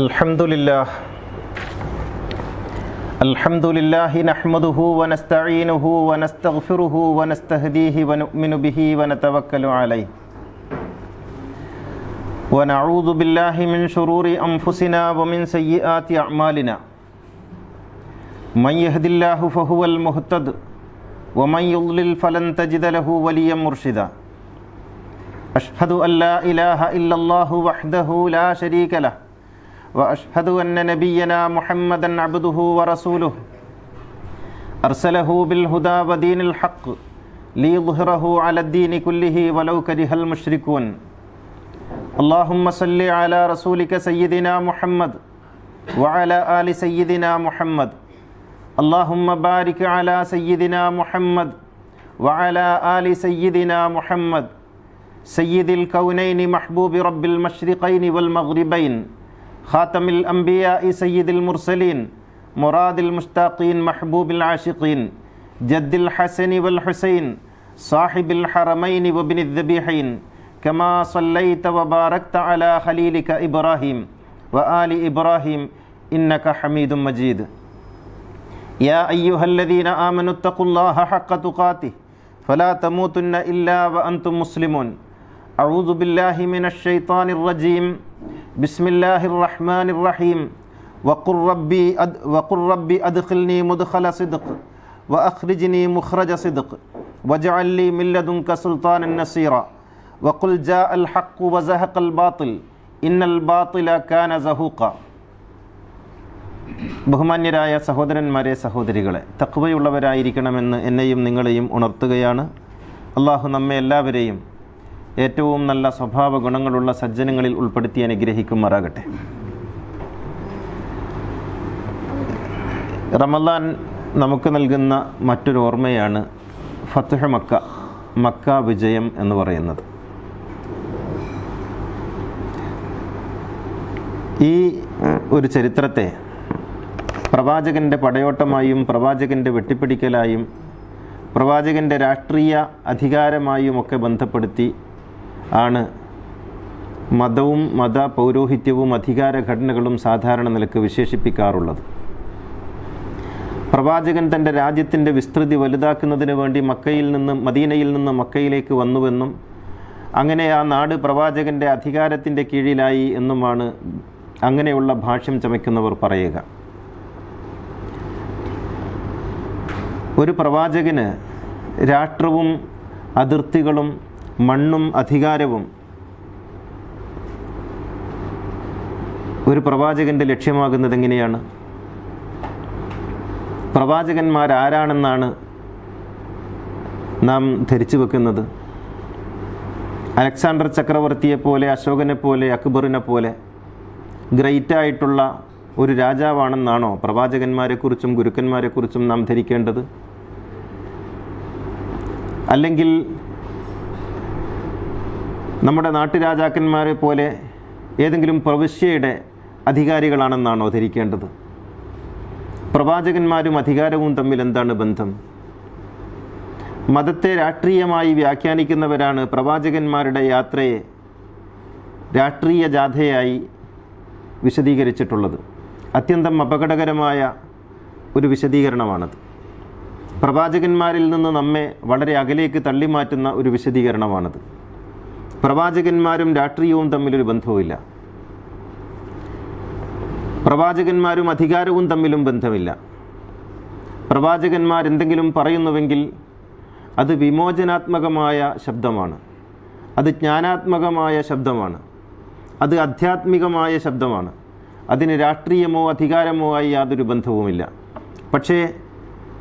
الحمد لله الحمد لله نحمده ونستعينه ونستغفره ونستهديه ونؤمن به ونتوكل عليه ونعوذ بالله من شرور انفسنا ومن سيئات اعمالنا من يهد الله فهو المهتد ومن يضلل فلن تجد له وليا مرشدا اشهد ان لا اله الا الله وحده لا شريك له وأشهد أن نبينا محمدا عبده ورسوله. أرسله بالهدى ودين الحق ليظهره على الدين كله ولو كره المشركون. اللهم صل على رسولك سيدنا محمد وعلى آل سيدنا محمد. اللهم بارك على سيدنا محمد وعلى آل سيدنا محمد. سيد الكونين محبوب رب المشرقين والمغربين. ഖാത്തമിൽ അംബിയ ഇ സയ്യിദിൽ മുർസലീൻ മുറാദിൽ മുഷ്താഖീൻ മഹ്ബൂബിൽ ആഷിഖീൻ ജദ്ദിൽ ഹസനി വൽ ഹുസൈൻ സാഹിബിൽ ഹറമൈനി വബിനി ദബിഹൈൻ കമാ സല്ലൈത വബാരക്ത അല ഖലീലിക ഇബ്രാഹിം വ ആലി ഇബ്രാഹിം ഇന്നക ഹമീദും മജീദ്. യാ അയ്യുഹല്ലദീന ആമനുത്തഖുല്ലാഹ ഹഖ തുഖാതിഹ് ഫലാ തമൂതുന്ന ഇല്ലാ വ അൻതും മുസ്ലിമൂൻ. അഊദു ബില്ലാഹി മിനശ് ശൈത്താനിർ റജീം. ബിസ്മില്ലാഹിർ റഹ്മാനിർ റഹീം وقل ربي أد... وقل ربي അദ്ഖിൽനി മുദ്ഖല صدق വഅഖ്രിജ്നി മുഖ്റജ صدق വജ്അൽ لي من لدنك സുൽത്താനൻ നസീറ. وقل جاء ഹഖ് وزهق الباطل ഇന്നൽ الباطل കാന زهوقا ബഹുമാന്യരായ സഹോദരന്മാരെ സഹോദരികളെ തക്വയുള്ളവരായിരിക്കണമെന്ന് എന്നെയും നിങ്ങളെയും ഉണർത്തുകയാണ്. അള്ളാഹു നമ്മെ എല്ലാവരെയും ഏറ്റവും നല്ല സ്വഭാവ ഗുണങ്ങളുള്ള സജ്ജനങ്ങളിൽ ഉൾപ്പെടുത്തി അനുഗ്രഹിക്കുമാറാകട്ടെ. റമദാൻ നമുക്ക് നൽകുന്ന മറ്റൊരു ഓർമ്മയാണ് ഫത്തുഹ മക്ക മക്ക വിജയം എന്ന് പറയുന്നത്. ഈ ഒരു ചരിത്രത്തെ പ്രവാചകന്റെ പടയോട്ടമായും പ്രവാചകന്റെ വെട്ടിപ്പിടിക്കലായും പ്രവാചകന്റെ രാഷ്ട്രീയ അധികാരമായും ഒക്കെ ബന്ധപ്പെടുത്തി ആണ്. മതവും മത പൗരോഹിത്യവും അധികാര ഘടനകളും സാധാരണ നിലയ്ക്ക് വിശേഷിപ്പിക്കാറുള്ളത്. പ്രവാചകൻ തന്റെ രാജ്യത്തിന്റെ വിസ്തൃതി വലുതാക്കുന്നതിന് വേണ്ടി മക്കയിൽ നിന്ന് മദീനയിൽ നിന്ന് മക്കയിലേക്ക് വന്നുവെന്നും അങ്ങനെ ആ നാട് പ്രവാചകന്റെ അധികാരത്തിന്റെ കീഴിലായി എന്നുമാണ് അങ്ങനെയുള്ള ഭാഷ്യം ചമയ്ക്കുന്നവർ പറയുക. ഒരു പ്രവാചകന് രാഷ്ട്രവും അതിർത്തികളും മണ്ണും അധികാരവും. ഒരു പ്രവാചകന്റെ ലക്ഷ്യമാകുന്നത് എങ്ങനെയാണ്? പ്രവാചകന്മാരാരാണെന്നാണ് നാം ധരിച്ചു വെക്കുന്നത്. അലക്സാണ്ടർ ചക്രവർത്തിയെ പോലെ അശോകനെ പോലെ അക്ബറിനെ പോലെ ഗ്രേറ്റായിട്ടുള്ള ഒരു രാജാവാണെന്നാണോ പ്രവാചകന്മാരെക്കുറിച്ചും ഗുരുക്കന്മാരെക്കുറിച്ചും നാം ധരിക്കേണ്ടത്? അല്ലെങ്കിൽ നമ്മുടെ നാട്ടുരാജാക്കന്മാരെ പോലെ ഏതെങ്കിലും പ്രവിശ്യയുടെ അധികാരികളാണെന്നാണോ ധരിക്കേണ്ടത്? പ്രവാചകന്മാരും അധികാരവും തമ്മിൽ എന്താണ് ബന്ധം? മതത്തെ രാഷ്ട്രീയമായി വ്യാഖ്യാനിക്കുന്നവരാണ് പ്രവാചകന്മാരുടെ യാത്രയെ രാഷ്ട്രീയ ജാഥയായി വിശദീകരിച്ചിട്ടുള്ളത്. അത്യന്തം അപകടകരമായ ഒരു വിശദീകരണമാണത്. പ്രവാചകന്മാരിൽ നിന്ന് നമ്മെ വളരെ അകലേക്ക് തള്ളിമാറ്റുന്ന ഒരു വിശദീകരണമാണത്. പ്രവാചകന്മാരും രാഷ്ട്രീയവും തമ്മിലൊരു ബന്ധവുമില്ല. പ്രവാചകന്മാരും അധികാരവും തമ്മിലും ബന്ധമില്ല. പ്രവാചകന്മാർ എന്തെങ്കിലും പറയുന്നുവെങ്കിൽ അത് വിമോചനാത്മകമായ ശബ്ദമാണ്. അത് ജ്ഞാനാത്മകമായ ശബ്ദമാണ്. അത് ആധ്യാത്മികമായ ശബ്ദമാണ്. അതിന് രാഷ്ട്രീയമോ അധികാരമോ ആയി യാതൊരു ബന്ധവുമില്ല. പക്ഷേ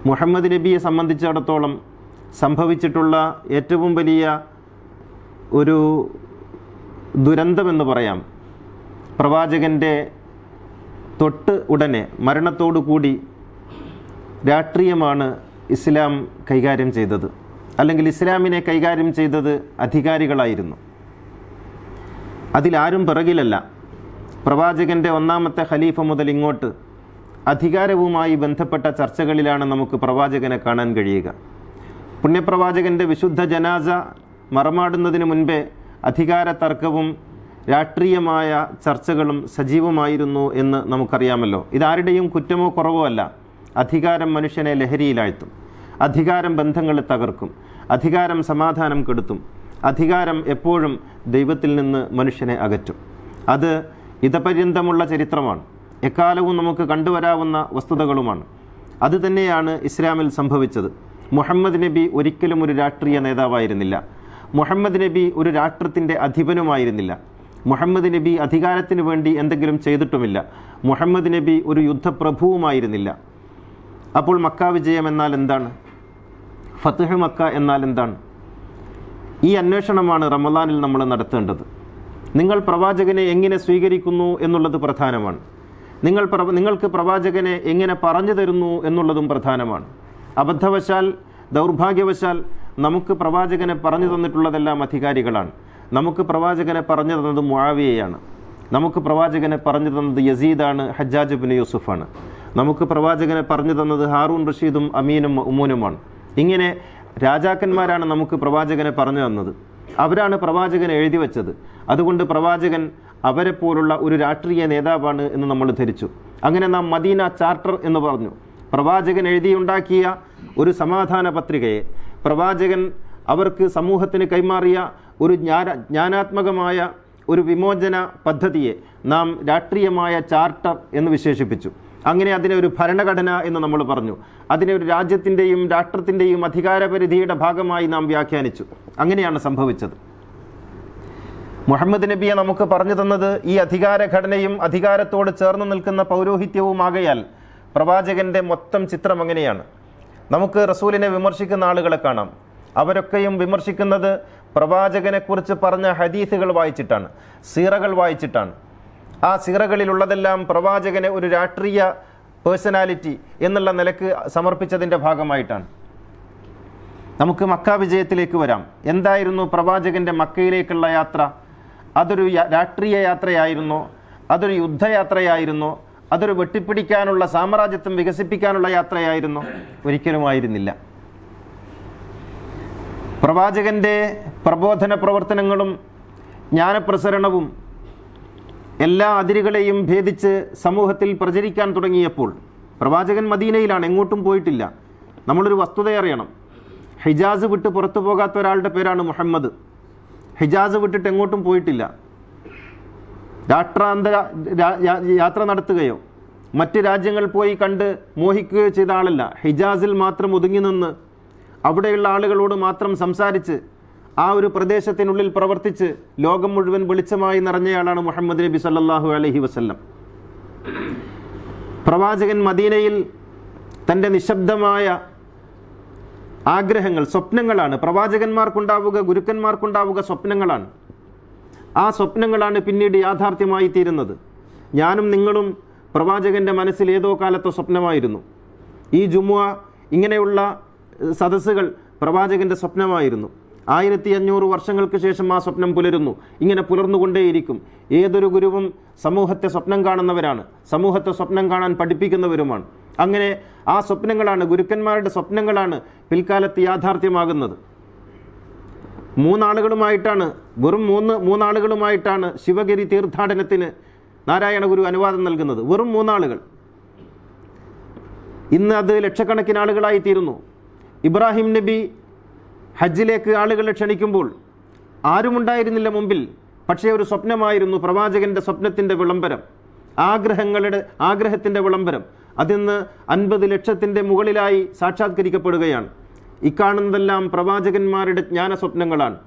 മുഹമ്മദ് നബിയെ സംബന്ധിച്ചിടത്തോളം സംഭവിച്ചിട്ടുള്ള ഏറ്റവും വലിയ ഒരു ദുരന്തമെന്ന് പറയാം. പ്രവാചകന്റെ തൊട്ട് ഉടനെ മരണത്തോടു കൂടി രാഷ്ട്രീയമാണ് ഇസ്ലാം കൈകാര്യം ചെയ്തത്. അല്ലെങ്കിൽ ഇസ്ലാമിനെ കൈകാര്യം ചെയ്തത് അധികാരികളായിരുന്നു. അതിലാരും പിറകിലല്ല. പ്രവാചകന്റെ ഒന്നാമത്തെ ഖലീഫ മുതൽ ഇങ്ങോട്ട് അധികാരവുമായി ബന്ധപ്പെട്ട ചർച്ചകളിലാണ് നമുക്ക് പ്രവാചകനെ കാണാൻ കഴിയുക. പുണ്യപ്രവാചകന്റെ വിശുദ്ധ ജനാസ മറമാടുന്നതിന് മുൻപേ അധികാര തർക്കവും രാഷ്ട്രീയമായ ചർച്ചകളും സജീവമായിരുന്നു എന്ന് നമുക്കറിയാമല്ലോ. ഇതാരുടെയും കുറ്റമോ കുറവോ അല്ല. അധികാരം മനുഷ്യനെ ലഹരിയിലാഴ്ത്തും. അധികാരം ബന്ധങ്ങളെ തകർക്കും. അധികാരം സമാധാനം കെടുത്തും. അധികാരം എപ്പോഴും ദൈവത്തിൽ നിന്ന് മനുഷ്യനെ അകറ്റും. അത് ഇതപര്യന്തമുള്ള ചരിത്രമാണ്. എക്കാലവും നമുക്ക് കണ്ടുവരാവുന്ന വസ്തുതകളുമാണ്. അതുതന്നെയാണ് ഇസ്ലാമിൽ സംഭവിച്ചത്. മുഹമ്മദ് നബി ഒരിക്കലും ഒരു രാഷ്ട്രീയ നേതാവായിരുന്നില്ല. മുഹമ്മദ് നബി ഒരു രാഷ്ട്രത്തിന്റെ അധിപനുമായിരുന്നില്ല. മുഹമ്മദ് നബി അധികാരത്തിന് വേണ്ടി എന്തെങ്കിലും ചെയ്തിട്ടുമില്ല. മുഹമ്മദ് നബി ഒരു യുദ്ധപ്രഭുവുമായിരുന്നില്ല. അപ്പോൾ മക്ക വിജയം എന്നാൽ എന്താണ്? ഫത്തഹ് മക്ക എന്നാൽ എന്താണ്? ഈ അന്വേഷണമാണ് റമദാനിൽ നമ്മൾ നടത്തേണ്ടത്. നിങ്ങൾ പ്രവാചകനെ എങ്ങനെ സ്വീകരിക്കുന്നു എന്നുള്ളത് പ്രധാനമാണ്. നിങ്ങൾ നിങ്ങൾക്ക് പ്രവാചകനെ എങ്ങനെ പറഞ്ഞു തരുന്നു എന്നുള്ളതും പ്രധാനമാണ്. അബദ്ധവശാൽ ദൗർഭാഗ്യവശാൽ നമുക്ക് പ്രവാചകനെ പറഞ്ഞു തന്നിട്ടുള്ളതെല്ലാം അധികാരികളാണ്. നമുക്ക് പ്രവാചകനെ പറഞ്ഞു തന്നത് മുആവിയയാണ്. നമുക്ക് പ്രവാചകനെ പറഞ്ഞു തന്നത് യസീദാണ് ഹജ്ജാജ് ബിൻ യൂസുഫാണ്. നമുക്ക് പ്രവാചകനെ പറഞ്ഞു തന്നത് ഹാറൂൺ റഷീദും അമീനും ഉമൂനുമാണ് ഇങ്ങനെ രാജാക്കന്മാരാണ് നമുക്ക് പ്രവാചകനെ പറഞ്ഞു തന്നത്. അവരാണ് പ്രവാചകൻ എഴുതി വച്ചത്. അതുകൊണ്ട് പ്രവാചകൻ അവരെ പോലുള്ള ഒരു രാഷ്ട്രീയ നേതാവാണ് എന്ന് നമ്മൾ ധരിച്ചു. അങ്ങനെ നാം മദീന ചാർട്ടർ എന്ന് പറഞ്ഞു. പ്രവാചകൻ എഴുതിയുണ്ടാക്കിയ ഒരു സമാധാന പത്രികയെ പ്രവാചകൻ അവർക്ക് സമൂഹത്തിന് കൈമാറിയ ഒരു ജ്ഞാന ജ്ഞാനാത്മകമായ ഒരു വിമോചന പദ്ധതിയെ നാം രാഷ്ട്രീയമായ ചാർട്ടർ എന്ന് വിശേഷിപ്പിച്ചു. അങ്ങനെ അതിനെ ഒരു ഭരണഘടന എന്ന് നമ്മൾ പറഞ്ഞു. അതിനെ ഒരു രാജ്യത്തിന്റെയും രാഷ്ട്രത്തിന്റെയും അധികാരപരിധിയുടെ ഭാഗമായി നാം വ്യാഖ്യാനിച്ചു. അങ്ങനെയാണ് സംഭവിച്ചത്. മുഹമ്മദ് നബിയെ നമുക്ക് പറഞ്ഞു തന്നത് ഈ അധികാരഘടനയും അധികാരത്തോട് ചേർന്ന് നിൽക്കുന്ന പൗരോഹിത്യവുമാകയാൽ പ്രവാചകന്റെ മൊത്തം ചിത്രം അങ്ങനെയാണ്. നമുക്ക് റസൂലിനെ വിമർശിക്കുന്ന ആളുകളെ കാണാം. അവരൊക്കെയും വിമർശിക്കുന്നത് പ്രവാചകനെക്കുറിച്ച് പറഞ്ഞ ഹദീസുകൾ വായിച്ചിട്ടാണ് സീറകൾ വായിച്ചിട്ടാണ്. ആ സീറകളിലുള്ളതെല്ലാം പ്രവാചകനെ ഒരു രാഷ്ട്രീയ പേഴ്സണാലിറ്റി എന്നുള്ള നിലയ്ക്ക് സമർപ്പിച്ചതിന്റെ ഭാഗമായിട്ടാണ്. നമുക്ക് മക്ക വിജയത്തിലേക്ക് വരാം. എന്തായിരുന്നു പ്രവാചകന്റെ മക്കയിലേക്കുള്ള യാത്ര? അതൊരു രാഷ്ട്രീയ യാത്രയായിരുന്നോ. അതൊരു യുദ്ധയാത്രയായിരുന്നോ. അതൊരു വെട്ടിപ്പിടിക്കാനുള്ള സാമ്രാജ്യത്വം വികസിപ്പിക്കാനുള്ള യാത്രയായിരുന്നു. ഒരിക്കലുമായിരുന്നില്ല. പ്രവാചകന്റെ പ്രബോധന പ്രവർത്തനങ്ങളും ജ്ഞാനപ്രസരണവും എല്ലാ അതിരുകളെയും ഭേദിച്ച് സമൂഹത്തിൽ പ്രചരിക്കാൻ തുടങ്ങിയപ്പോൾ പ്രവാചകൻ മദീനയിലാണ് എങ്ങോട്ടും പോയിട്ടില്ല. നമ്മളൊരു വസ്തുത അറിയണം. ഹിജാസ് വിട്ട് പുറത്തു പോകാത്ത ഒരാളുടെ പേരാണ് മുഹമ്മദ്. ഹിജാസ് വിട്ടിട്ട് എങ്ങോട്ടും പോയിട്ടില്ല. രാഷ്ട്രാന്തര യാത്ര നടത്തുകയോ മറ്റ് രാജ്യങ്ങൾ പോയി കണ്ട് മോഹിക്കുകയോ ചെയ്ത ആളല്ല. ഹിജാസിൽ മാത്രം ഒതുങ്ങി നിന്ന് അവിടെയുള്ള ആളുകളോട് മാത്രം സംസാരിച്ച് ആ ഒരു പ്രദേശത്തിനുള്ളിൽ പ്രവർത്തിച്ച് ലോകം മുഴുവൻ വെളിച്ചമായി നിറഞ്ഞയാളാണ് മുഹമ്മദ് നബി സല്ലാഹു അലഹി വസ്ല്ലം. പ്രവാചകൻ മദീനയിൽ തന്റെ നിശബ്ദമായ ആഗ്രഹങ്ങൾ സ്വപ്നങ്ങളാണ്. പ്രവാചകന്മാർക്കുണ്ടാവുക ഗുരുക്കന്മാർക്കുണ്ടാവുക സ്വപ്നങ്ങളാണ്. ആ സ്വപ്നങ്ങളാണ് പിന്നീട് യാഥാർത്ഥ്യമായി തീരുന്നത്. ഞാനും നിങ്ങളും പ്രവാചകന്റെ മനസ്സിൽ ഏതോ കാലത്തെ സ്വപ്നമായിരുന്നു. ഈ ജുമുഅ ഇങ്ങനെയുള്ള സദസ്സുകൾ പ്രവാചകന്റെ സ്വപ്നമായിരുന്നു. ആയിരത്തി അഞ്ഞൂറ് വർഷങ്ങൾക്ക് ശേഷം ആ സ്വപ്നം പുലരുന്നു. ഇങ്ങനെ പുലർന്നുകൊണ്ടേയിരിക്കും. ഏതൊരു ഗുരുവും സമൂഹത്തെ സ്വപ്നം കാണുന്നവരാണ്. സമൂഹത്തെ സ്വപ്നം കാണാൻ പഠിപ്പിക്കുന്നവരുമാണ്. അങ്ങനെ ആ സ്വപ്നങ്ങളാണ് ഗുരുക്കന്മാരുടെ സ്വപ്നങ്ങളാണ് പിൽക്കാലത്ത് യാഥാർത്ഥ്യമാകുന്നത്. മൂന്നാളുകളുമായിട്ടാണ് വെറും മൂന്ന് മൂന്നാളുകളുമായിട്ടാണ് ശിവഗിരി തീർത്ഥാടനത്തിന് നാരായണ ഗുരു അനുവാദം നൽകുന്നത്. വെറും മൂന്നാളുകൾ. ഇന്ന് അത് ലക്ഷക്കണക്കിന് ആളുകളായി തീരുന്നു. ഇബ്രാഹിം നബി ഹജ്ജിലേക്ക് ആളുകളെ ക്ഷണിക്കുമ്പോൾ ആരുമുണ്ടായിരുന്നില്ല മുമ്പിൽ പക്ഷേ ഒരു സ്വപ്നമായിരുന്നു പ്രവാചകന്റെ സ്വപ്നത്തിന്റെ വിളംബരം ആഗ്രഹങ്ങളുടെ ആഗ്രഹത്തിന്റെ വിളംബരം. അതിന്ന് അൻപത് ലക്ഷത്തിന്റെ മുകളിലായി സാക്ഷാത്കരിക്കപ്പെടുകയാണ്. ഇക്കാണുന്നതെല്ലാം പ്രവാചകന്മാരുടെ ജ്ഞാന സ്വപ്നങ്ങളാണ്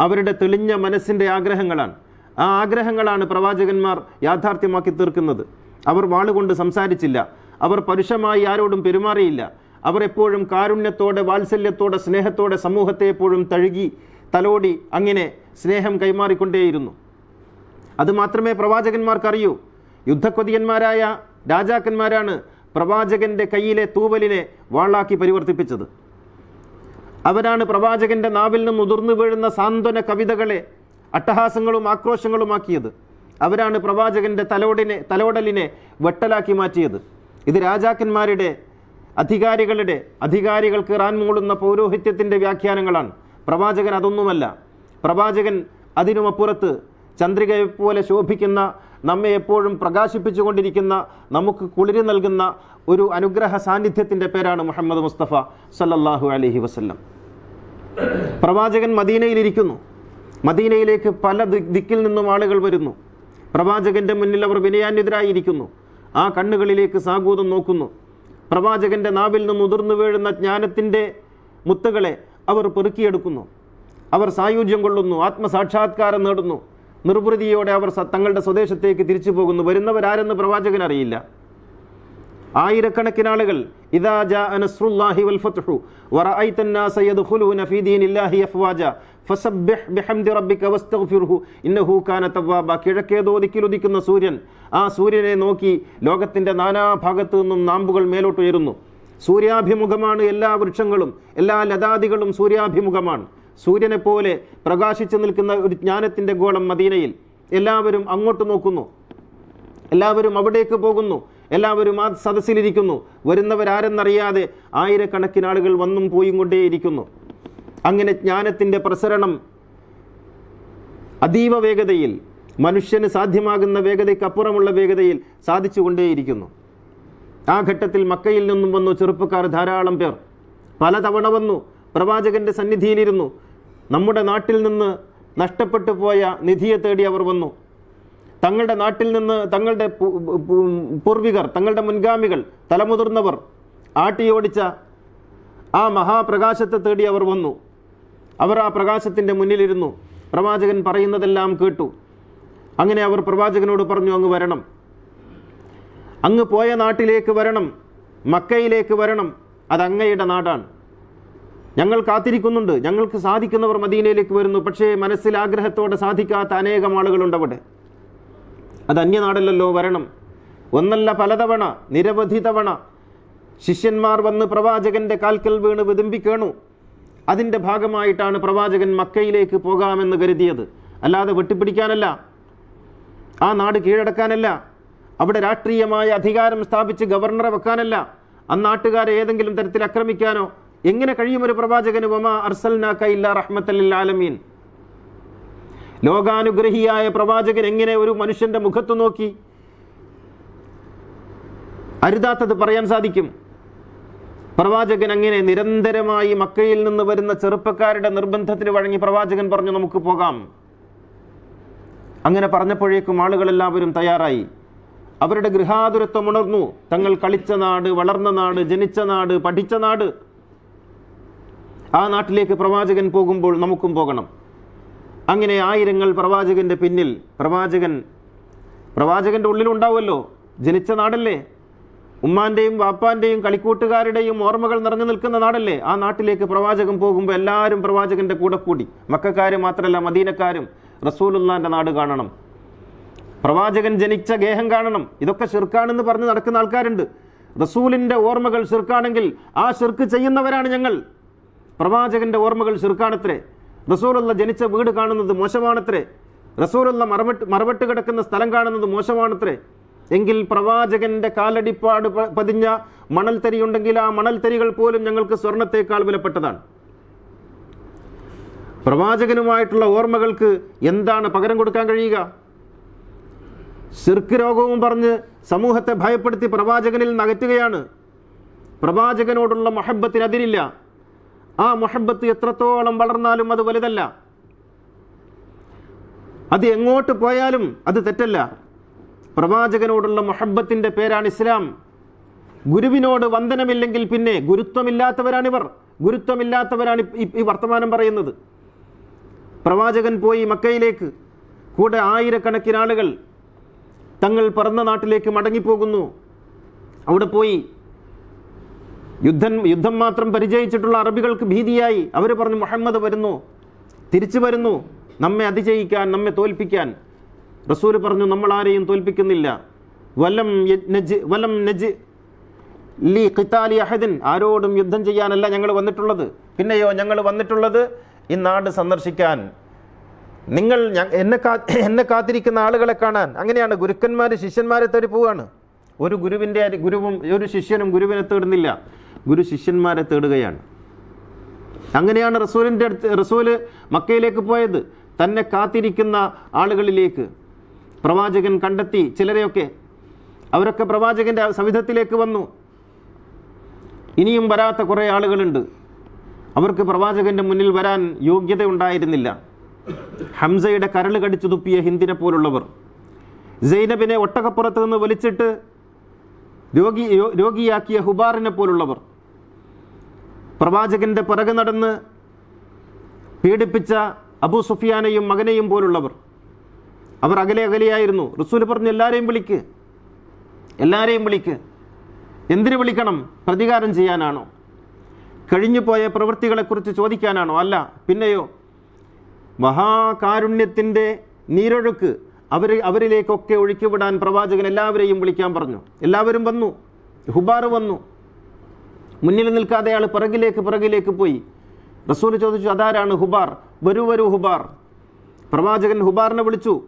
അവരുടെ തെളിഞ്ഞ മനസ്സിന്റെ ആഗ്രഹങ്ങളാണ്. ആ ആഗ്രഹങ്ങളാണ് പ്രവാചകന്മാർ യാഥാർത്ഥ്യമാക്കി തീർക്കുന്നത്. അവർ വാളുകൊണ്ട് സംസാരിച്ചില്ല. അവർ പരുഷമായി ആരോടും പെരുമാറിയില്ല. അവർ എപ്പോഴും കാരുണ്യത്തോടെ വാത്സല്യത്തോടെ സ്നേഹത്തോടെ സമൂഹത്തെ എപ്പോഴും തഴുകി തലോടി അങ്ങനെ സ്നേഹം കൈമാറിക്കൊണ്ടേയിരുന്നു. അത് മാത്രമേ പ്രവാചകന്മാർക്കറിയൂ. യുദ്ധക്കൊതിയന്മാരായ രാജാക്കന്മാരാണ് പ്രവാചകന്റെ കയ്യിലെ തൂവലിനെ വാളാക്കി പരിവർത്തിപ്പിച്ചത്. അവരാണ് പ്രവാചകന്റെ നാവിൽ നിന്ന് ഉതിർന്നു വീഴുന്ന സാന്ത്വന കവിതകളെ അട്ടഹാസങ്ങളും ആക്രോശങ്ങളുമാക്കിയത്. അവരാണ് പ്രവാചകന്റെ തലോടിനെ തലോടലിനെ വെട്ടലാക്കി മാറ്റിയത്. ഇത് രാജാക്കന്മാരുടെ അധികാരികളുടെ അധികാരികൾക്ക് റാൻ മൂളുന്ന പൗരോഹിത്യത്തിന്റെ വ്യാഖ്യാനങ്ങളാണ്. പ്രവാചകൻ അതൊന്നുമല്ല. പ്രവാചകൻ അതിനുമപ്പുറത്ത് ചന്ദ്രികയെപ്പോലെ ശോഭിക്കുന്ന നമ്മെ എപ്പോഴും പ്രകാശിപ്പിച്ചുകൊണ്ടിരിക്കുന്ന നമുക്ക് കുളിര് നൽകുന്ന ഒരു അനുഗ്രഹ സാന്നിധ്യത്തിന്റെ പേരാണ് മുഹമ്മദ് മുസ്തഫ സല്ലല്ലാഹു അലഹി വസല്ലം. പ്രവാചകൻ മദീനയിലിരിക്കുന്നു. മദീനയിലേക്ക് പല ദിക്കിൽ നിന്നും ആളുകൾ വരുന്നു. പ്രവാചകന്റെ മുന്നിൽ അവർ വിനയാന്യതരായിരിക്കുന്നു ആ കണ്ണുകളിലേക്ക് സാഗൂതം നോക്കുന്നു. പ്രവാചകന്റെ നാവിൽ നിന്ന് ഉതിർന്നു വീഴുന്ന ജ്ഞാനത്തിന്റെ മുത്തുകളെ അവർ പെറുക്കിയെടുക്കുന്നു. അവർ സായുജ്യം കൊള്ളുന്നു ആത്മസാക്ഷാത്കാരം നേടുന്നു. നിർവൃതിയോടെ അവർ തങ്ങളുടെ സ്വദേശത്തേക്ക് തിരിച്ചു പോകുന്നു. വരുന്നവരാരെന്ന് പ്രവാചകൻ അറിയില്ല. ആയിരക്കണക്കിന് ആളുകൾ ഇദാ ജാഅ നസ്റുല്ലാഹി വൽ ഫത്ഹു വറഅയ്ത الناس يدخلون في دين الله അഫ്വാജ ഫസബ്ബിഹ് ബിഹംദി റബ്ബിക വസ്തഗ്ഫിർഹു ഇന്നഹു കാന തവ്വാബ കിഴക്കേതോ ദിക്കിലുദിക്കുന്ന സൂര്യൻ ആ സൂര്യനെ നോക്കി ലോകത്തിന്റെ നാനാഭാഗത്തു നിന്നും നാമ്പുകൾ മേലോട്ട് ഉയരുന്നു സൂര്യാഭിമുഖമാണ് എല്ലാ വൃക്ഷങ്ങളും എല്ലാ ലതാദികളും സൂര്യാഭിമുഖമാണ് സൂര്യനെ പോലെ പ്രകാശിച്ചു നിൽക്കുന്ന ഒരു ജ്ഞാനത്തിന്റെ ഗോളം മദീനയിൽ എല്ലാവരും അങ്ങോട്ട് നോക്കുന്നു എല്ലാവരും അവിടേക്ക് പോകുന്നു എല്ലാവരും ആ സദസ്സിലിരിക്കുന്നു. വരുന്നവരാരെന്നറിയാതെ ആയിരക്കണക്കിന് ആളുകൾ വന്നും പോയും കൊണ്ടേയിരിക്കുന്നു. അങ്ങനെ ജ്ഞാനത്തിന്റെ പ്രസരണം അതീവ വേഗതയിൽ മനുഷ്യന് സാധ്യമാകുന്ന വേഗതയ്ക്കപ്പുറമുള്ള വേഗതയിൽ സാധിച്ചുകൊണ്ടേയിരിക്കുന്നു ആ ഘട്ടത്തിൽ മക്കയിൽ നിന്നും വന്നു ചെറുപ്പക്കാർ ധാരാളം പേർ. പലതവണ വന്നു പ്രവാചകന്റെ സന്നിധിയിലിരുന്നു. നമ്മുടെ നാട്ടിൽ നിന്ന് നഷ്ടപ്പെട്ടു പോയ നിധിയെ തേടി അവർ വന്നു. തങ്ങളുടെ നാട്ടിൽ നിന്ന് തങ്ങളുടെ പൂർവികർ തങ്ങളുടെ മുൻഗാമികൾ തലമുതിർന്നവർ ആട്ടിയോടിച്ച ആ മഹാപ്രകാശത്തെ തേടി അവർ വന്നു. അവർ ആ പ്രകാശത്തിന്റെ മുന്നിലിരുന്നു. പ്രവാചകൻ പറയുന്നതെല്ലാം കേട്ടു. അങ്ങനെ അവർ പ്രവാചകനോട് പറഞ്ഞു അങ്ങ് വരണം. അങ്ങ് പോയ നാട്ടിലേക്ക് വരണം. മക്കയിലേക്ക് വരണം. അത് നാടാണ്. ഞങ്ങൾ കാത്തിരിക്കുന്നുണ്ട്. ഞങ്ങൾക്ക് സാധിക്കുന്നവർ മദീനയിലേക്ക് വരുന്നു. പക്ഷേ മനസ്സിൽ ആഗ്രഹത്തോടെ സാധിക്കാത്ത അനേകം ആളുകളുണ്ട് അവിടെ. അത് അന്യനാടല്ലല്ലോ വരണം. ഒന്നല്ല പലതവണ നിരവധി തവണ ശിഷ്യന്മാർ വന്ന് പ്രവാചകന്റെ കാൽക്കൽ വീണ് വിതുമ്പിക്കേണു അതിന്റെ ഭാഗമായിട്ടാണ് പ്രവാചകൻ മക്കയിലേക്ക് പോകാമെന്ന് കരുതിയത്. അല്ലാതെ വെട്ടിപ്പിടിക്കാനല്ല. ആ നാട് കീഴടക്കാനല്ല. അവിടെ രാഷ്ട്രീയമായ അധികാരം സ്ഥാപിച്ച് ഗവർണറെ വെക്കാനല്ല. അന്നാട്ടുകാരെ നാട്ടുകാരെ ഏതെങ്കിലും തരത്തിൽ ആക്രമിക്കാനോ? എങ്ങനെ കഴിയും ഒരു പ്രവാചകന്? വമ അർസൽനാക്ക ഇല്ല റഹ്മത്തലിൽ ആലമീൻ. ലോകാനുഗ്രഹിയായ പ്രവാചകൻ എങ്ങനെ ഒരു മനുഷ്യന്റെ മുഖത്ത് നോക്കി? അരുതാത്തത് പറയാൻ സാധിക്കും. പ്രവാചകൻ അങ്ങനെ നിരന്തരമായി മക്കയിൽ നിന്ന് വരുന്ന ചെറുപ്പക്കാരുടെ നിർബന്ധത്തിന് വഴങ്ങി പ്രവാചകൻ പറഞ്ഞു നമുക്ക് പോകാം. അങ്ങനെ പറഞ്ഞപ്പോഴേക്കും ആളുകളെല്ലാവരും തയ്യാറായി. അവരുടെ ഗൃഹാതുരത്വം ഉണർന്നു. തങ്ങൾ കളിച്ച നാട് വളർന്ന നാട് ജനിച്ച നാട് പഠിച്ച നാട്. ആ നാട്ടിലേക്ക് പ്രവാചകൻ പോകുമ്പോൾ നമുക്കും പോകണം. അങ്ങനെ ആയിരങ്ങൾ പ്രവാചകന്റെ പിന്നിൽ പ്രവാചകൻ പ്രവാചകന്റെ ഉള്ളിലുണ്ടാവുമല്ലോ ജനിച്ച നാടല്ലേ? ഉമ്മാന്റെയും വാപ്പാന്റെയും കളിക്കൂട്ടുകാരുടെയും ഓർമ്മകൾ നിറഞ്ഞു നിൽക്കുന്ന നാടല്ലേ? ആ നാട്ടിലേക്ക് പ്രവാചകൻ പോകുമ്പോൾ എല്ലാവരും പ്രവാചകന്റെ കൂടെ കൂടി. മക്കാര് മാത്രമല്ല മദീനക്കാരും റസൂലുല്ലാന്റെ നാട് കാണണം. പ്രവാചകൻ ജനിച്ച ഗേഹം കാണണം. ഇതൊക്കെ ഷിർക്കാണെന്ന് പറഞ്ഞ് നടക്കുന്ന ആൾക്കാരുണ്ട്. റസൂലിന്റെ ഓർമ്മകൾ ഷിർക്കാണെങ്കിൽ ആ ഷിർക്ക് ചെയ്യുന്നവരാണ് ഞങ്ങൾ. പ്രവാചകന്റെ ഓർമ്മകൾ ഷിർക്കാണത്രേ റസൂലുള്ള ജനിച്ച വീട് കാണുന്നത് മോശമാണത്രേ. റസൂലുള്ള മറവട്ട് മറവട്ട് കിടക്കുന്ന സ്ഥലം കാണുന്നത് മോശമാണത്രേ. എങ്കിൽ പ്രവാചകന്റെ കാലടിപ്പാട് പതിഞ്ഞ മണൽ തരി മണൽത്തരിയുണ്ടെങ്കിൽ ആ മണൽത്തരികൾ പോലും ഞങ്ങൾക്ക് സ്വർണത്തേക്കാൾ വിലപ്പെട്ടതാണ്. പ്രവാചകനുമായിട്ടുള്ള ഓർമ്മകൾക്ക് എന്താണ് പകരം കൊടുക്കാൻ കഴിയുക? ശിർക്ക് രോഗവും പറഞ്ഞ് സമൂഹത്തെ ഭയപ്പെടുത്തി പ്രവാചകനിൽ നിന്ന് അകറ്റുകയാണ് പ്രവാചകനോടുള്ള മൊഹബത്തിന് അതിരില്ല ആ മൊഹബത്ത് എത്രത്തോളം വളർന്നാലും അത് വലുതല്ല. അത് എങ്ങോട്ട് പോയാലും അത് തെറ്റല്ല. പ്രവാചകനോടുള്ള മൊഹബത്തിന്റെ പേരാണ് ഇസ്ലാം. ഗുരുവിനോട് വന്ദനമില്ലെങ്കിൽ പിന്നെ ഗുരുത്വമില്ലാത്തവരാണിവർ. ഗുരുത്വമില്ലാത്തവരാണ് ഈ- വർത്തമാനം പറയുന്നത്. പ്രവാചകൻ പോയി മക്കയിലേക്ക്. കൂടെ ആയിരക്കണക്കിന് ആളുകൾ തങ്ങൾ പറന്ന നാട്ടിലേക്ക് മടങ്ങിപ്പോകുന്നു. അവിടെ പോയി യുദ്ധം യുദ്ധം മാത്രം പരിചയിച്ചിട്ടുള്ള അറബികൾക്ക് ഭീതിയായി. അവർ പറഞ്ഞു മുഹമ്മദ് വരുന്നു. തിരിച്ചു വരുന്നു. നമ്മെ അതിജയിക്കാൻ നമ്മെ തോൽപ്പിക്കാൻ. റസൂൽ പറഞ്ഞു നമ്മൾ ആരെയും തോൽപ്പിക്കുന്നില്ല. വലം വലം നജ് ലി ഖിത്താലി അഹദിൻ. ആരോടും യുദ്ധം ചെയ്യാനല്ല ഞങ്ങൾ വന്നിട്ടുള്ളത്. പിന്നെയോ ഞങ്ങൾ വന്നിട്ടുള്ളത് ഈ നാട് സന്ദർശിക്കാൻ. നിങ്ങൾ എന്നെ കാ എന്നെ കാത്തിരിക്കുന്ന ആളുകളെ കാണാൻ. അങ്ങനെയാണ് ഗുരുക്കന്മാർ ശിഷ്യന്മാരെ തേടി പോവുകയാണ് ഒരു ഗുരുവിന്റെ ഗുരുവും ഒരു ശിഷ്യനും ഗുരുവിനെ തേടുന്നില്ല. ഗുരു ശിഷ്യന്മാരെ തേടുകയാണ്. അങ്ങനെയാണ് റസൂലിന്റെ അടുത്ത് റസൂൽ മക്കയിലേക്ക് പോയത്. തന്നെ കാത്തിരിക്കുന്ന ആളുകളിലേക്ക് പ്രവാചകൻ കണ്ടെത്തി. ചിലരെയൊക്കെ അവരൊക്കെ പ്രവാചകന്റെ സവിധത്തിലേക്ക് വന്നു. ഇനിയും വരാത്ത കുറേ ആളുകളുണ്ട്. അവർക്ക് പ്രവാചകന്റെ മുന്നിൽ വരാൻ യോഗ്യത ഉണ്ടായിരുന്നില്ല. ഹംസയുടെ കരൾ കടിച്ചു തുപ്പിയ ഹിന്ദിനെ പോലുള്ളവർ. സൈനബിനെ ഒട്ടകപ്പുറത്ത് നിന്ന് വലിച്ചിട്ട് രോഗി രോഗിയാക്കിയ ഹുബാറിനെ പോലുള്ളവർ. പ്രവാചകന്റെ പിറകെ നടന്ന് പീഡിപ്പിച്ച അബൂ സുഫിയാനെയും മകനെയും പോലുള്ളവർ. അവർ അകലെ അകലെയായിരുന്നു. റസൂൽ പറഞ്ഞു എല്ലാവരെയും വിളിക്ക്. എല്ലാവരെയും വിളിക്ക്. എന്തിനു വിളിക്കണം? പ്രതികാരം ചെയ്യാനാണോ? കഴിഞ്ഞു പോയ പ്രവൃത്തികളെക്കുറിച്ച് ചോദിക്കാനാണോ? അല്ല പിന്നെയോ മഹാകാരുണ്യത്തിന്റെ നീരൊഴുക്ക് അവർ അവരിലേക്കൊക്കെ ഒഴുക്കിവിടാൻ പ്രവാചകൻ എല്ലാവരെയും വിളിക്കാൻ പറഞ്ഞു. എല്ലാവരും വന്നു. ഹുബാർ വന്നു. മുന്നിൽ നിൽക്കാതെ അയാൾ പിറകിലേക്ക് പിറകിലേക്ക് പോയി. റസൂൽ ചോദിച്ചു അതാരാണ് ഹുബാർ? വരൂ വരൂ ഹുബാർ. പ്രവാചകൻ ഹുബാറിനെ വിളിച്ചു.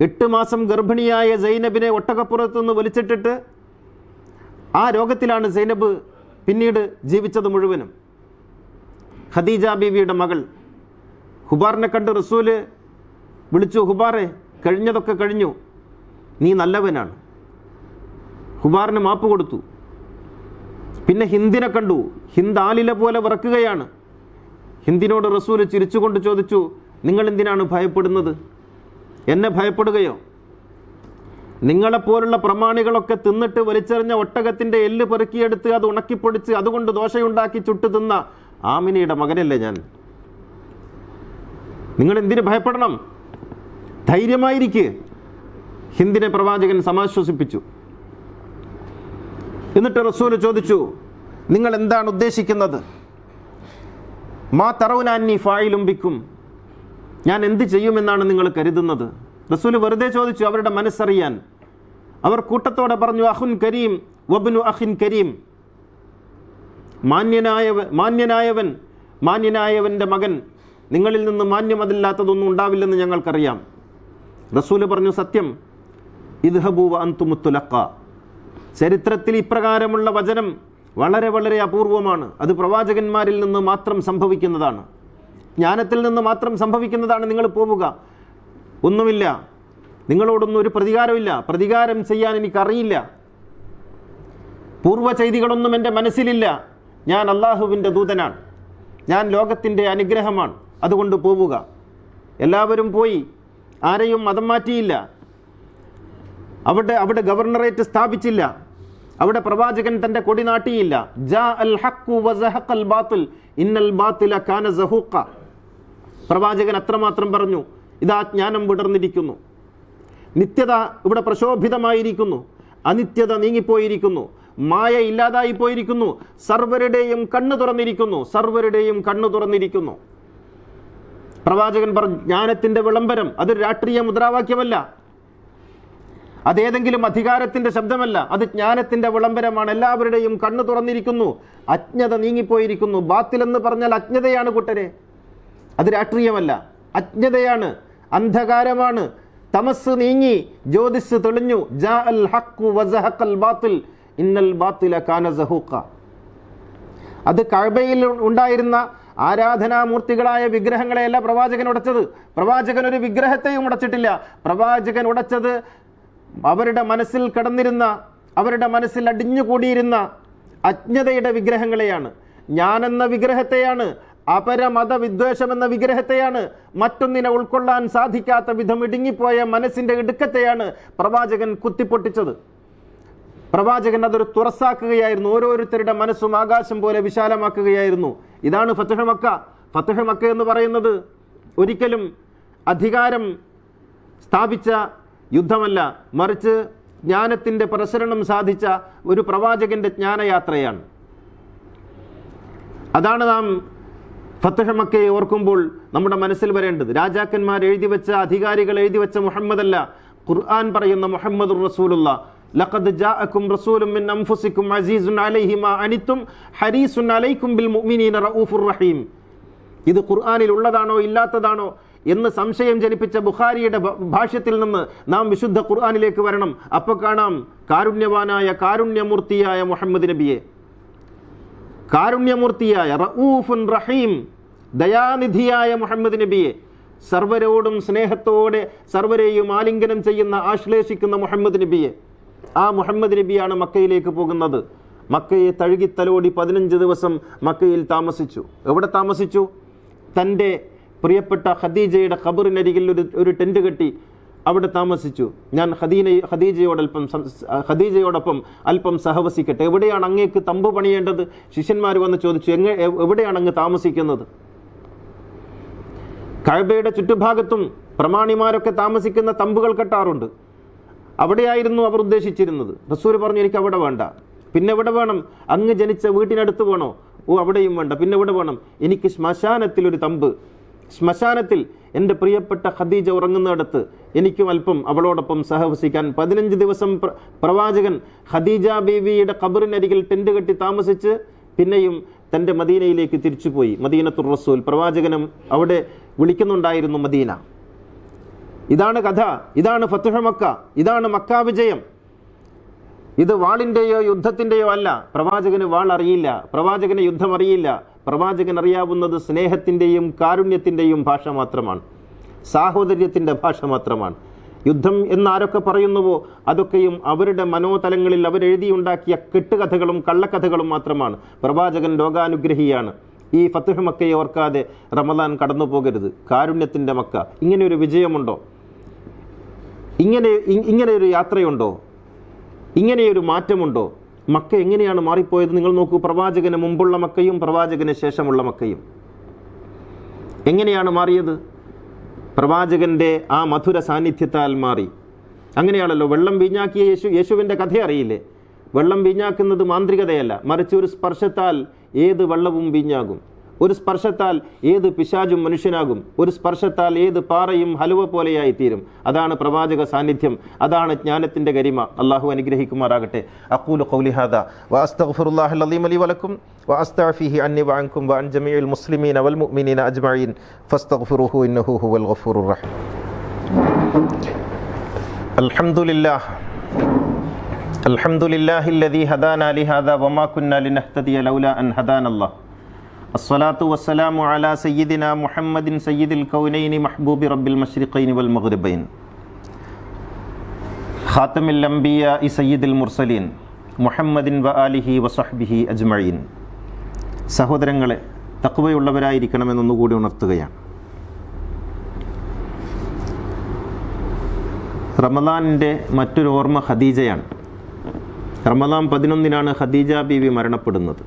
എട്ട് മാസം ഗർഭിണിയായ സൈനബിനെ ഒട്ടകപ്പുറത്തു നിന്ന് വലിച്ചിട്ടിട്ട് ആ രോഗത്തിലാണ് സൈനബ് പിന്നീട് ജീവിച്ചത് മുഴുവനും. ഖദീജ ബീവിയുടെ മകൾ. ഹുബാറിനെ കണ്ട് റസൂൽ വിളിച്ചു ഹുബാറെ കഴിഞ്ഞതൊക്കെ കഴിഞ്ഞു. നീ നല്ലവനാണ്. ഹുബാറിന് മാപ്പ് കൊടുത്തു. പിന്നെ ഹിന്ദിനെ കണ്ടു. ഹിന്ദ് ആലില പോലെ വിറക്കുകയാണ്. ഹിന്ദിനോട് റസൂൽ ചിരിച്ചുകൊണ്ട് ചോദിച്ചു നിങ്ങൾ എന്തിനാണ് ഭയപ്പെടുന്നത്? എന്നെ ഭയപ്പെടുകയോ? നിങ്ങളെപ്പോലുള്ള പ്രമാണികളൊക്കെ തിന്നിട്ട് വലിച്ചെറിഞ്ഞ ഒട്ടകത്തിന്റെ എല്ല് പെറുക്കിയെടുത്ത് അത് ഉണക്കിപ്പൊടിച്ച് അതുകൊണ്ട് ദോശയുണ്ടാക്കി ചുട്ടു തിന്ന ആമിനിയുടെ മകനല്ലേ ഞാൻ? നിങ്ങൾ എന്തിനു ഭയപ്പെടണം? ധൈര്യമായിരിക്കേ. ഹിന്ദിനെ പ്രവാചകൻ സമാശ്വസിപ്പിച്ചു. എന്നിട്ട് റസൂൽ ചോദിച്ചു നിങ്ങൾ എന്താണ് ഉദ്ദേശിക്കുന്നത്? മാ തറവുനാന്നി ഫായിലുംബിക്കും ഞാൻ എന്ത് ചെയ്യുമെന്നാണ് നിങ്ങൾ കരുതുന്നത്? റസൂൽ വെറുതെ ചോദിച്ചു അവരുടെ മനസ്സറിയാൻ. അവർ കൂട്ടത്തോടെ പറഞ്ഞു അഹുൻ കരീം വബിനു അഹിൻ കരീം. മാന്യനായവൻ മാന്യനായവൻ മാന്യനായവന്റെ മകൻ നിങ്ങളിൽ നിന്ന് മാന്യമതില്ലാത്തതൊന്നും ഉണ്ടാവില്ലെന്ന് ഞങ്ങൾക്കറിയാം. റസൂൽ പറഞ്ഞു സത്യം. ഇദ്ഹബൂവ അന്തുമുത്തുലക്ക ചരിത്രത്തിൽ ഇപ്രകാരമുള്ള വചനം വളരെ വളരെ അപൂർവമാണ്. അത് പ്രവാചകന്മാരിൽ നിന്ന് മാത്രം സംഭവിക്കുന്നതാണ്. ജ്ഞാനത്തിൽ നിന്ന് മാത്രം സംഭവിക്കുന്നതാണ് നിങ്ങൾ പോവുക. ഒന്നുമില്ല. നിങ്ങളോടൊന്നും ഒരു പ്രതികാരമില്ല പ്രതികാരം ചെയ്യാൻ എനിക്കറിയില്ല. പൂർവ ചെയ്തികളൊന്നും എന്റെ മനസ്സിലില്ല. ഞാൻ അള്ളാഹുവിന്റെ ദൂതനാണ്. ഞാൻ ലോകത്തിന്റെ അനുഗ്രഹമാണ്. അതുകൊണ്ട് പോവുക. എല്ലാവരും പോയി. ആരെയും മതം മാറ്റിയില്ല. അവിടെ അവിടെ ഗവർണറേറ്റ് സ്ഥാപിച്ചില്ല. അവിടെ പ്രവാചകൻ തന്റെ കൊടി നാട്ടിയില്ല. പ്രവാചകൻ അത്രമാത്രം പറഞ്ഞു ഇതാ ജ്ഞാനം വിടർന്നിരിക്കുന്നു. നിത്യത ഇവിടെ പ്രശോഭിതമായിരിക്കുന്നു. അനിത്യത നീങ്ങിപ്പോയിരിക്കുന്നു. മായ ഇല്ലാതായി പോയിരിക്കുന്നു സർവരുടെയും കണ്ണു തുറന്നിരിക്കുന്നു. സർവരുടെയും കണ്ണു തുറന്നിരിക്കുന്നു. പ്രവാചകൻ പറഞ്ഞു ജ്ഞാനത്തിന്റെ വിളംബരം അതൊരു രാഷ്ട്രീയ മുദ്രാവാക്യമല്ല. അതേതെങ്കിലും അധികാരത്തിന്റെ ശബ്ദമല്ല അത് ജ്ഞാനത്തിന്റെ വിളംബരമാണ്. എല്ലാവരുടെയും കണ്ണു തുറന്നിരിക്കുന്നു അജ്ഞത നീങ്ങിപ്പോയിരിക്കുന്നു. ബാത്തിൽ എന്ന് പറഞ്ഞാൽ അജ്ഞതയാണ് കുട്ടരെ. അത് രാഷ്ട്രീയമല്ല അജ്ഞതയാണ് അന്ധകാരമാണ്. തമസ് നീങ്ങി ജ്യോതിസ് തെളിഞ്ഞു. ഇന്നൽ കാന അത് കഴബയിൽ ഉണ്ടായിരുന്ന ആരാധനാമൂർത്തികളായ വിഗ്രഹങ്ങളെയല്ല പ്രവാചകൻ ഉടച്ചത്. പ്രവാചകൻ ഒരു വിഗ്രഹത്തെയും ഉടച്ചിട്ടില്ല. പ്രവാചകൻ ഉടച്ചത് അവരുടെ മനസ്സിൽ കടന്നിരുന്ന അവരുടെ മനസ്സിൽ അടിഞ്ഞുകൂടിയിരുന്ന അജ്ഞതയുടെ വിഗ്രഹങ്ങളെയാണ്. ഞാനെന്ന വിഗ്രഹത്തെയാണ് അപരമത വിദ്വേഷം എന്ന വിഗ്രഹത്തെയാണ് മറ്റൊന്നിനെ ഉൾക്കൊള്ളാൻ സാധിക്കാത്ത വിധം ഇടുങ്ങിപ്പോയ മനസ്സിന്റെ ഇടുക്കത്തെയാണ് പ്രവാചകൻ കുത്തിപ്പൊട്ടിച്ചത്. പ്രവാചകൻ അതൊരു തുറസാക്കുകയായിരുന്നു ഓരോരുത്തരുടെ മനസ്സും ആകാശം പോലെ വിശാലമാക്കുകയായിരുന്നു. ഇതാണ് ഫത്തുഹമക്ക മക്ക. മക്ക എന്ന് പറയുന്നത് ഒരിക്കലും അധികാരം സ്ഥാപിച്ച യുദ്ധമല്ല മറിച്ച് ജ്ഞാനത്തിന്റെ പ്രസരണം സാധിച്ച ഒരു പ്രവാചകന്റെ ജ്ഞാനയാത്രയാണ്. അതാണ് നാം ഫത്തഹമ്മക്കെ ഓർക്കുമ്പോൾ നമ്മുടെ മനസ്സിൽ വരേണ്ടത്. രാജാക്കന്മാർ എഴുതി വെച്ച അധികാരികൾ എഴുതി വെച്ച മുഹമ്മദല്ല ഖുർആൻ പറയുന്ന മുഹമ്മദ് റസൂലുള്ള. ലഖദ് ജാഅക്കും റസൂലും മിൻ അൻഫുസിക്കും അസീസുൻ അലൈഹി മാ അനിത്തും ഹരീസുൻ അലൈക്കും ബിൽ മുഅ്മിനീന റഊഫുർ റഹീം. ഇത് ഖുർആനിൽ ഉള്ളതാണോ ഇല്ലാത്തതാണോ? എന്ന് സംശയം ജനിപ്പിച്ച ബുഖാരിയുടെ ഭാഷ്യത്തിൽ നിന്ന് നാം വിശുദ്ധ ഖുർആാനിലേക്ക് വരണം. അപ്പോൾ കാണാം കാരുണ്യവാനായ കാരുണ്യമൂർത്തിയായ മുഹമ്മദ് നബിയെ. കാരുണ്യമൂർത്തിയായ റഊഫുൻ റഹീം ദയാനിധിയായ മുഹമ്മദ് നബിയെ. സർവരോടും സ്നേഹത്തോടെ സർവരെയും ആലിംഗനം ചെയ്യുന്ന ആശ്ലേഷിക്കുന്ന മുഹമ്മദ് നബിയെ. ആ മുഹമ്മദ് നബിയാണ് മക്കയിലേക്ക് പോകുന്നത്. മക്കയെ തഴുകി തലോടി പതിനഞ്ച് ദിവസം മക്കയിൽ താമസിച്ചു. എവിടെ താമസിച്ചു? തന്റെ പ്രിയപ്പെട്ട ഖദീജയുടെ ഖബറിനരികിൽ ഒരു ഒരു ടെന്റ് കെട്ടി അവിടെ താമസിച്ചു. ഞാൻ ഖദീന ഖദീജയോടൽപ്പം ഖദീജയോടൊപ്പം അല്പം സഹവസിക്കട്ടെ. എവിടെയാണ് അങ്ങേക്ക് തമ്പ് പണിയേണ്ടത്? ശിഷ്യന്മാർ വന്ന് ചോദിച്ചു എങ്ങ എവിടെയാണ് അങ്ങ് താമസിക്കുന്നത്? കഴബയുടെ ചുറ്റുഭാഗത്തും പ്രമാണിമാരൊക്കെ താമസിക്കുന്ന തമ്പുകൾ കെട്ടാറുണ്ട്. അവിടെയായിരുന്നു അവർ ഉദ്ദേശിച്ചിരുന്നത്. റസൂൽ പറഞ്ഞു എനിക്ക് അവിടെ വേണ്ട. പിന്നെ എവിടെ വേണം? അങ്ങ് ജനിച്ച വീട്ടിനടുത്ത് വേണോ? ഓ അവിടെയും വേണ്ട. പിന്നെ എവിടെ വേണം? എനിക്ക് ശ്മശാനത്തിൽ ഒരു തമ്പ് ശ്മശാനത്തിൽ എന്റെ പ്രിയപ്പെട്ട ഖദീജ ഉറങ്ങുന്നിടത്ത് എനിക്കും അല്പം അവളോടൊപ്പം സഹവസിക്കാൻ പതിനഞ്ച് ദിവസം പ്ര- പ്രവാചകൻ ഖദീജ ബീവിയുടെ ഖബറിനരികിൽ ടെന്റ് കെട്ടി താമസിച്ച് പിന്നെയും തന്റെ മദീനയിലേക്ക് തിരിച്ചുപോയി. മദീനത്തുർ റസൂൽ പ്രവാചകനും അവിടെ വിളിക്കുന്നുണ്ടായിരുന്നു മദീന. ഇതാണ് കഥ ഇതാണ് ഫത്തുഹ മക്ക ഇതാണ് മക്ക വിജയം. ഇത് വാളിന്റെയോ യുദ്ധത്തിന്റെയോ അല്ല. പ്രവാചകന് വാൾ അറിയില്ല. പ്രവാചകന് യുദ്ധം അറിയില്ല. പ്രവാചകൻ അറിയാവുന്നത് സ്നേഹത്തിന്റെയും കാരുണ്യത്തിന്റെയും ഭാഷ മാത്രമാണ്. സാഹോദര്യത്തിന്റെ ഭാഷ മാത്രമാണ്. യുദ്ധം എന്നാരൊക്കെ പറയുന്നുവോ അതൊക്കെയും അവരുടെ മനോതലങ്ങളിൽ അവരെഴുതിയുണ്ടാക്കിയ കെട്ടുകഥകളും കള്ളക്കഥകളും മാത്രമാണ്. പ്രവാചകൻ ലോകാനുഗ്രഹിയാണ്. ഈ ഫത്തുഹ് മക്കയെ ഓർക്കാതെ റമദാൻ കടന്നു പോകരുത് കാരുണ്യത്തിന്റെ മക്ക. ഇങ്ങനെയൊരു വിജയമുണ്ടോ? ഇങ്ങനെ ഇങ്ങനെയൊരു യാത്രയുണ്ടോ? ഇങ്ങനെയൊരു മാറ്റമുണ്ടോ? മക്ക എങ്ങനെയാണ് മാറിപ്പോയത്? നിങ്ങൾ നോക്കൂ പ്രവാചകന് മുമ്പുള്ള മക്കയും പ്രവാചകന് ശേഷമുള്ള മക്കയും. എങ്ങനെയാണ് മാറിയത്? പ്രവാചകന്റെ ആ മധുര സാന്നിധ്യത്താൽ മാറി. അങ്ങനെയാണല്ലോ വെള്ളം വീഞ്ഞാക്കിയ യേശു യേശുവിന്റെ കഥ അറിയില്ലേ? വെള്ളം വീഞ്ഞാക്കുന്നത് മാന്ത്രികതയല്ല മറിച്ച് ഒരു സ്പർശത്താൽ ഏത് വെള്ളവും വീഞ്ഞാകും. ഒരു സ്പർശത്താൽ ഏത് പിശാചും മനുഷ്യനാകും ഒരു സ്പർശത്താൽ ഏത് പാറയും ഹലുവ പോലെയായിത്തീരും. അതാണ് പ്രവാചക സാന്നിധ്യം അതാണ് ജ്ഞാനത്തിന്റെ കരിമ അള്ളാഹു അനുഗ്രഹിക്കുമാറാകട്ടെ. അക്കൂൽ കൗലിഹാദ വാസ്തഫുറുല്ലാഹ് അലീം അലി വലക്കും. വാസ്താഫിഹി അന്നി വാങ്കും അൻ ജമീൽ മുസ്ലിമീൻ മുഅ്മിനീന അജ്മഈൻ. ഇന്നഹു ഹുവൽ റഹീം. അൽഹംദുലില്ലാഹ്. അസ്വലാത്തു വസ്സലാമു അല സയ്യിദിന മുഹമ്മദിൻ സയ്യിദിൽ കൗനൈനി മഹ്ബൂബി റബ്ബിൽ മഷ്രിഖൈനി വൽ മഹ്റിബൈൻ ഹാത്തമിൽ അംബിയ ഇ സയ്യിദിൽ മുർസലീൻ മുഹമ്മദിൻ വ അലിഹി വസഹ്ബിഹി അജ്മഴീൻ സഹോദരങ്ങളെ തക്കവയുള്ളവരായിരിക്കണമെന്നൊന്നുകൂടി ഉണർത്തുകയാണ്. റമദാനിന്റെ മറ്റൊരു ഓർമ്മ ഖദീജയാണ്. റമദാൻ പതിനൊന്നിനാണ് ഖദീജ ബീവി മരണപ്പെടുന്നത്.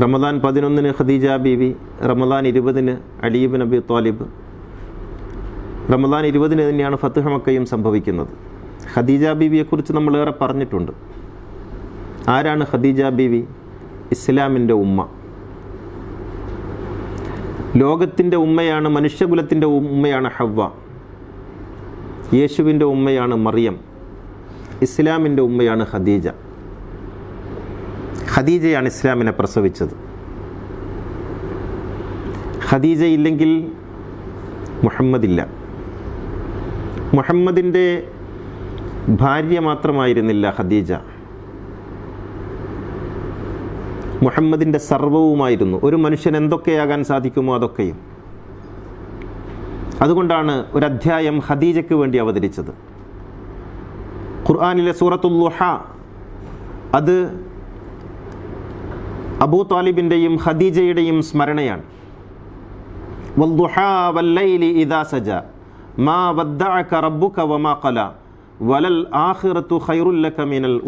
റമദാൻ പതിനൊന്നിന് ഖദീജ ബീവി റമദാൻ ഇരുപതിന് അലീബ് നബി താലിബ് റമദാൻ ഇരുപതിന് തന്നെയാണ് ഫത്തുഹ മക്കയും സംഭവിക്കുന്നത്. ഖദീജ ബീവിയെക്കുറിച്ച് നമ്മൾ ഏറെ പറഞ്ഞിട്ടുണ്ട്. ആരാണ് ഖദീജ ബീവി? ഇസ്ലാമിന്റെ ഉമ്മ. ലോകത്തിന്റെ ഉമ്മയാണ് മനുഷ്യകുലത്തിന്റെ ഉമ്മയാണ് ഹവ്വ. യേശുവിന്റെ ഉമ്മയാണ് മറിയം. ഇസ്ലാമിന്റെ ഉമ്മയാണ് ഖദീജ. ഖദീജയാണ് ഇസ്ലാമിനെ പ്രസവിച്ചത്. ഖദീജ ഇല്ലെങ്കിൽ മുഹമ്മദില്ല മുഹമ്മദിന്റെ ഭാര്യ മാത്രമായിരുന്നില്ല ഖദീജ. മുഹമ്മദിന്റെ സർവവുമായിരുന്നു. ഒരു മനുഷ്യൻ എന്തൊക്കെയാകാൻ സാധിക്കുമോ അതൊക്കെയും. അതുകൊണ്ടാണ് ഒരു അധ്യായം ഖദീജയ്ക്ക് വേണ്ടി അവതരിച്ചത്. ഖുർആാനിലെ സൂറത്തുല്ലുഹ അത് അബൂ താലിബിന്റെയും ഖദീജയുടെയും സ്മരണയാണ്. സജ മാ റബ്ബുക വമാ ഖല വലൽ മിനൽ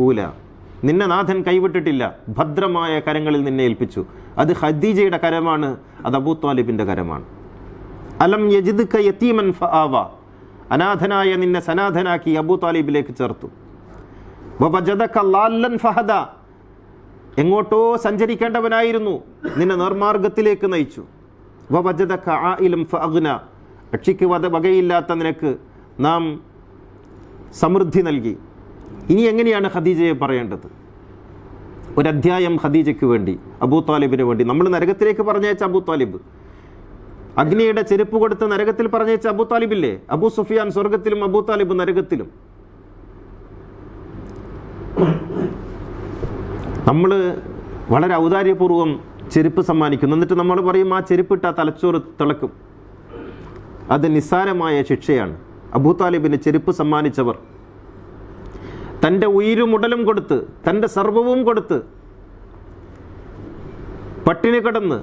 നിന്നെ നാഥൻ കൈവിട്ടിട്ടില്ല ഭദ്രമായ കരങ്ങളിൽ നിന്നെ ഏൽപ്പിച്ചു. അത് ഖദീജയുടെ കരമാണ് അത് അബൂ താലിബിന്റെ കരമാണ്. അലം യജിദ്ക അനാഥനായ നിന്നെ സനാഥനാക്കി അബൂ താലിബിലേക്ക് ചേർത്തു. ഫഹദ. എങ്ങോട്ടോ സഞ്ചരിക്കേണ്ടവനായിരുന്നു. നിന്നെ നേർമാർഗത്തിലേക്ക് നയിച്ചു. ഫഅഗ്ന. രക്ഷിക്ക് വധ വകയില്ലാത്ത നിനക്ക് നാം സമൃദ്ധി നൽകി. ഇനി എങ്ങനെയാണ് ഖദീജയെ പറയേണ്ടത്? ഒരധ്യായം ഖദീജയ്ക്ക് വേണ്ടി അബൂ താലിബിന് വേണ്ടി. നമ്മൾ നരകത്തിലേക്ക് പറഞ്ഞയച്ച അബൂ താലിബ്. അഗ്നിയുടെ ചെരുപ്പ് കൊടുത്ത് നരകത്തിൽ പറഞ്ഞയച്ച അബൂ താലിബില്ലേ? അബൂ സുഫിയാൻ സ്വർഗത്തിലും അബൂ താലിബ് നരകത്തിലും. നമ്മൾ വളരെ ഔദാര്യപൂർവം ചെരുപ്പ് സമ്മാനിക്കുന്നു. എന്നിട്ട് നമ്മൾ പറയും ആ ചെരുപ്പിട്ട തലച്ചോറ് തിളക്കും. അത് നിസ്സാരമായ ശിക്ഷയാണ്. അബൂ താലിബിന് ചെരുപ്പ് സമ്മാനിച്ചവർ തന്റെ ഉയിരും ഉടലും കൊടുത്ത് തന്റെ സർവവും കൊടുത്ത് പട്ടിണി കിടന്ന്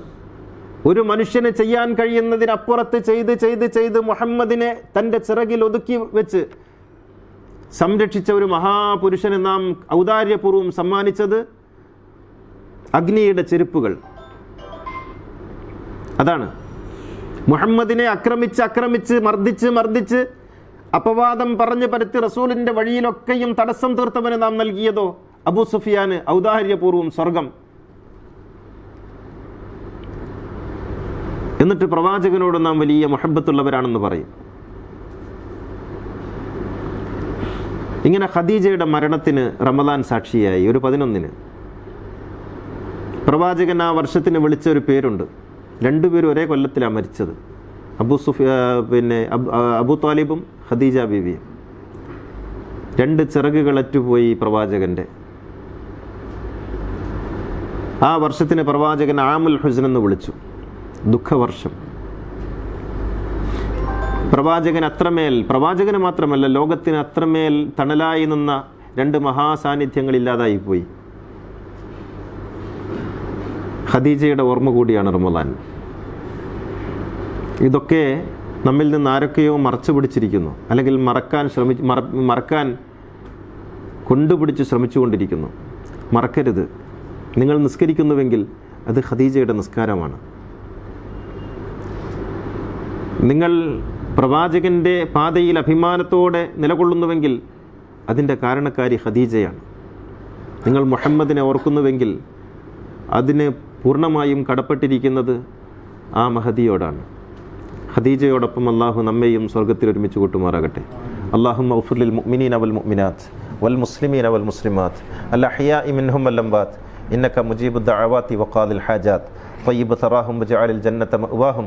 ഒരു മനുഷ്യന് ചെയ്യാൻ കഴിയുന്നതിനപ്പുറത്ത് ചെയ്ത് ചെയ്ത് ചെയ്ത് മുഹമ്മദിനെ തന്റെ ചിറകിൽ ഒതുക്കി വെച്ച് സംരക്ഷിച്ച ഒരു മഹാപുരുഷന് നാം ഔദാര്യപൂർവം സമ്മാനിച്ചത് അഗ്നിയുടെ ചെരുപ്പുകൾ. അതാണ്. മുഹമ്മദിനെ ആക്രമിച്ച് ആക്രമിച്ച് മർദ്ദിച്ച് മർദ്ദിച്ച് അപവാദം പറഞ്ഞു പരത്തി റസൂലിന്റെ വഴിയിലൊക്കെയും തടസ്സം തീർത്തവന് നാം നൽകിയതോ? അബൂ സുഫിയാന് ഔദാഹര്യപൂർവം സ്വർഗം. എന്നിട്ട് പ്രവാചകനോട് നാം വലിയ മുഹബത്തുള്ളവരാണെന്ന് പറയും. ഇങ്ങനെ ഖദീജയുടെ മരണത്തിന് റമദാൻ സാക്ഷിയായി ഒരു പതിനൊന്നിന്. പ്രവാചകൻ ആ വർഷത്തിന് വിളിച്ച ഒരു പേരുണ്ട്. രണ്ടുപേരും ഒരേ കൊല്ലത്തിലാണ് മരിച്ചത്. അബു സുഫി പിന്നെ അബ്- താലിബും ഖദീജ ബീവിയും. രണ്ട് ചിറകുകളറ്റുപോയി പ്രവാചകന്റെ ആ വർഷത്തിന് പ്രവാചകൻ ആമുൽ ഹുസൻ എന്ന് വിളിച്ചു. ദുഃഖവർഷം. പ്രവാചകൻ അത്രമേൽ പ്രവാചകന് മാത്രമല്ല ലോകത്തിന് അത്രമേൽ തണലായി നിന്ന രണ്ട് മഹാസാന്നിധ്യങ്ങൾ പോയി ഖദീജയുടെ ഓർമ്മ കൂടിയാണ് റമദാൻ. ഇതൊക്കെ നമ്മിൽ നിന്ന് ആരൊക്കെയോ മറച്ചു പിടിച്ചിരിക്കുന്നു. അല്ലെങ്കിൽ മറക്കാൻ ശ്രമി മറ മറക്കാൻ കൊണ്ടുപിടിച്ച് ശ്രമിച്ചുകൊണ്ടിരിക്കുന്നു. മറക്കരുത്. നിങ്ങൾ നിസ്കരിക്കുന്നുവെങ്കിൽ അത് ഖദീജയുടെ നിസ്കാരമാണ്. നിങ്ങൾ പ്രവാചകന്റെ പാതയിൽ അഭിമാനത്തോടെ നിലകൊള്ളുന്നുവെങ്കിൽ അതിന്റെ കാരണക്കാരി ഖദീജയാണ്. നിങ്ങൾ മുഹമ്മദിനെ ഓർക്കുന്നുവെങ്കിൽ അതിന് പൂർണ്ണമായും കടപ്പെട്ടിരിക്കുന്നത് ആ മഹദിയോടാണ് ഖദീജയോടൊപ്പം അള്ളാഹു നമ്മെയും സ്വർഗത്തിൽ ഒരുമിച്ച് കൂട്ടുമാറാകട്ടെ അള്ളാഹു മൗഫുലിൽ മുഅ്മിനീന വൽ മുഅ്മിനാത്ത് വൽ മുസ്ലിമീന വൽ മുസ്ലിമാത്ത് അൽ അഹ്യാഇ മിൻഹും വൽ അംവാത്ത് إنك مجيب الدعوات وقاضي الحاجات طيب ثراهم وجعل الجنة مأواهم